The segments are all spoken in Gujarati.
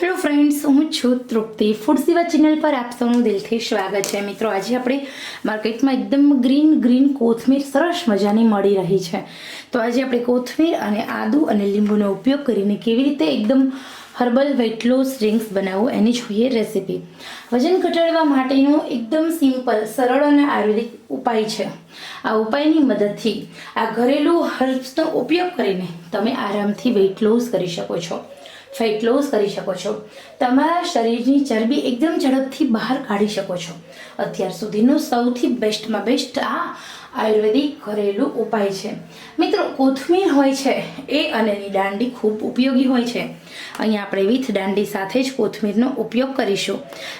હેલો ફ્રેન્ડ્સ હું છું તૃપ્તિ. ફૂડ સેવા ચેનલ પર આપ સૌનું દિલથી સ્વાગત છે. મિત્રો, આજે આપણે માર્કેટમાં એકદમ ગ્રીન ગ્રીન કોથમીર સરસ મજાની મળી રહી છે. તો આજે આપણે કોથમીર અને આદુ અને લીંબુનો ઉપયોગ કરીને કેવી રીતે એકદમ હર્બલ વેટ લોસ ડ્રિંક્સ બનાવવું એની જોઈએ રેસીપી વજન ઘટાડવા માટેનો એકદમ સિમ્પલ સરળ અને આયુર્વેદિક ઉપાય છે. આ ઉપાયની મદદથી આ ઘરેલું હર્બ્સનો ઉપયોગ કરીને તમે આરામથી વેટ લોસ કરી શકો છો. ફેટ લોસ કરી શકો છો. તમારા શરીરની ચરબી એકદમ ઝડપથી બહાર કાઢી શકો છો. અત્યાર સુધીનો સૌથી બેસ્ટમાં બેસ્ટ આ આયુર્વેદિક ઘરેલું ઉપાય છે. મિત્રો, કોથમીર હોય છે એ અને એની દાંડી ખૂબ ઉપયોગી હોય છે. અહીંયા આપણે વિથ દાંડી સાથે જ કોથમીરનો ઉપયોગ કરીશું.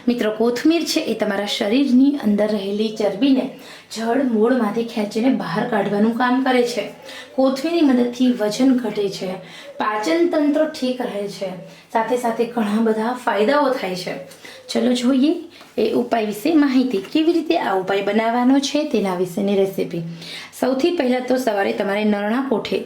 મિત્રો, કોથમીર છે એ તમારા શરીરની અંદર રહેલી ચરબીને જળ મૂળમાંથી ખેંચીને બહાર કાઢવાનું કામ કરે છે. કોથમીરની મદદથી વજન ઘટે છે. પાચન તંત્ર ઠીક રહે છે સાથે સાથે ઘણા બધા ફાયદાઓ થાય છે. ચલો જોઈએ. એ ઉપાય વિશે માહિતી કેવી રીતે આ ઉપાય બનાવવાનો છે તેના વિશેની રેસીપી સૌથી પહેલાં તો સવારે તમારે નરણા કોઠે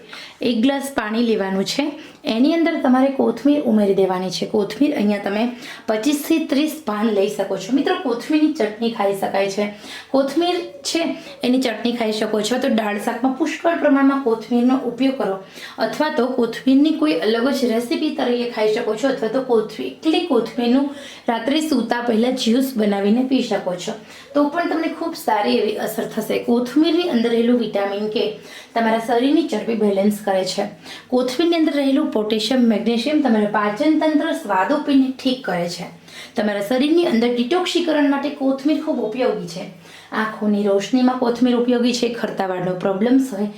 એક ગ્લાસ પાણી લેવાનું છે. એની અંદર તમારે કોથમીર ઉમેરી દેવાની છે. કોથમીર અહીંયા તમે પચીસથી ત્રીસ પાન લઈ શકો છો. મિત્રો, કોથમીરની ચટણી ખાઈ શકાય છે. કોથમીર છે, એની ચટણી ખાઈ શકો છો. તો દાળ શાકમાં પુષ્કળ પ્રમાણમાં કોથમીરનો ઉપયોગ કરો. અથવા તો કોથમીરની કોઈ અલગ જ રેસીપી તરીકે ખાઈ શકો છો. અથવા તો કોથમીર એટલે કોથમીરનું રાત્રે સૂતા પહેલાં જ્યુસ બનાવીને પી શકો છો. તો પણ તમને ખૂબ સારી એવી અસર થશે. કોથમીરની અંદર રહેલું વિટામિન કે તમારા શરીરની ચરબી બેલેન્સ કરે છે. કોથમીરની અંદર રહેલું પોટેશિયમ, મેગ્નેશિયમ તમારા પાચન તંત્ર સ્વાદોપીને ઠીક કરે છે. તમારા શરીરની અંદર ડિટોક્સીકરણ માટે કોથમીર ખૂબ ઉપયોગી છે. આંખોની રોશનીમાં કોથમીર ઉપયોગી છે, ખરતાવાળનો પ્રોબ્લેમ્સ હોય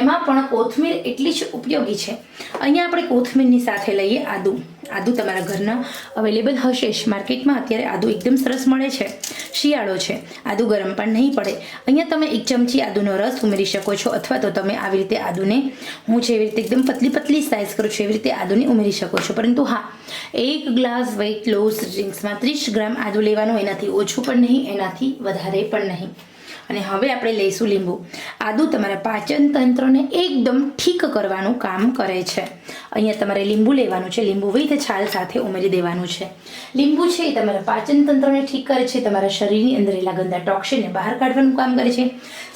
એમાં પણ કોથમીર એટલી જ ઉપયોગી છે. અહીંયા આપણે કોથમીરની સાથે લઈએ આદુ. આદુ તમારા ઘરના અવેલેબલ હશે. જ માર્કેટમાં અત્યારે આદુ એકદમ સરસ મળે છે. શિયાળો છે. આદુ ગરમ પણ નહીં પડે. અહીંયા તમે એક ચમચી આદુનો રસ ઉમેરી શકો છો અથવા તો તમે આવી રીતે આદુને હું જેવી રીતે એકદમ પતલી પતલી સાઇઝ કરું છું એવી રીતે આદુને ઉમેરી શકો છો. પરંતુ હા, એક ગ્લાસ વેઇટ લોસ ડ્રિંક્સમાં ત્રીસ ગ્રામ આદુ લેવાનું એનાથી ઓછું પણ નહીં, એનાથી વધારે પણ નહીં. અને હવે આપણે લઈશું લીંબુ. આદુ તમારા પાચન તંત્રને એકદમ ઠીક કરવાનું કામ કરે છે. અહીંયા તમારે લીંબુ લેવાનું છે. લીંબુ વિથ છાલ સાથે ઉમેરી દેવાનું છે. લીંબુ છે એ તમારા પાચન તંત્રને ઠીક કરે છે. તમારા શરીરની અંદર રહેલા ગંદા ટોક્સિનને બહાર કાઢવાનું કામ કરે છે.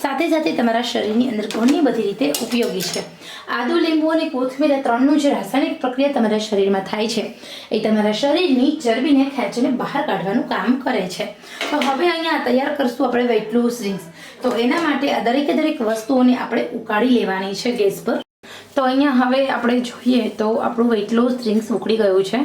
સાથે સાથે તમારા શરીરની અંદર ઘણી બધી રીતે ઉપયોગી છે. આદુ લીંબુ અને કોથમીર ત્રણનું જે રાસાયણિક પ્રક્રિયા તમારા શરીરમાં થાય છે, એ તમારા શરીરની ચરબીને ખેંચીને બહાર કાઢવાનું કામ કરે છે. તો હવે અહીંયા તૈયાર કરશું આપણે વેટલું તો એના માટે આ દરેકે દરેક વસ્તુઓને આપણે ઉકાળી લેવાની છે ગેસ પર. તો અહીંયા હવે આપણે જોઈએ તો આપણું વેટ લોસ ડ્રિંક્સ ઉકળી ગયું છે.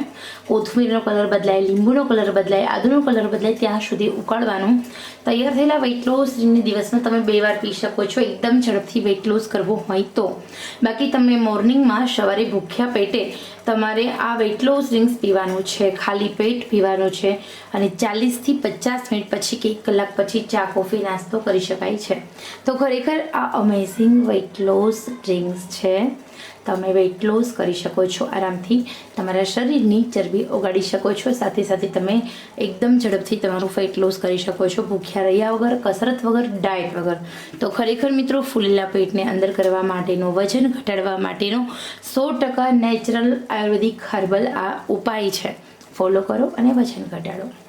કોથમીરનો કલર બદલાય, લીંબુનો કલર બદલાય, આદુનો કલર બદલાય, ત્યાં સુધી ઉકાળવાનું. તૈયાર થયેલા વેટ લોસ ડ્રિંકને દિવસમાં તમે બે વાર પી શકો છો. એકદમ ઝડપથી વેટ લોસ કરવું હોય તો. બાકી તમે મોર્નિંગમાં સવારે ભૂખ્યા પેટે તમારે આ વેટ લોસ ડ્રિંક્સ પીવાનું છે. ખાલી પેટ પીવાનું છે અને ચાલીસથી પચાસ મિનિટ પછી કે એક કલાક પછી ચા, કોફી, નાસ્તો કરી શકાય છે. તો ખરેખર આ અમેઝિંગ વેટ લોસ ડ્રિંક્સ છે. તમે વેઇટ લોસ કરી શકો છો આરામથી. તમારા શરીરની ચરબી ઓગાળી શકો છો. સાથે સાથે તમે એકદમ ઝડપથી તમારું ફેટ લોસ કરી શકો છો. ભૂખ્યા રહ્યા વગર, કસરત વગર ડાયટ વગર. તો ખરેખર મિત્રો, ફૂલેલા પેટને અંદર કરવા માટેનો વજન ઘટાડવા માટેનો સો ટકા નેચરલ આયુર્વેદિક હર્બલ આ ઉપાય છે. ફોલો કરો અને વજન ઘટાડો.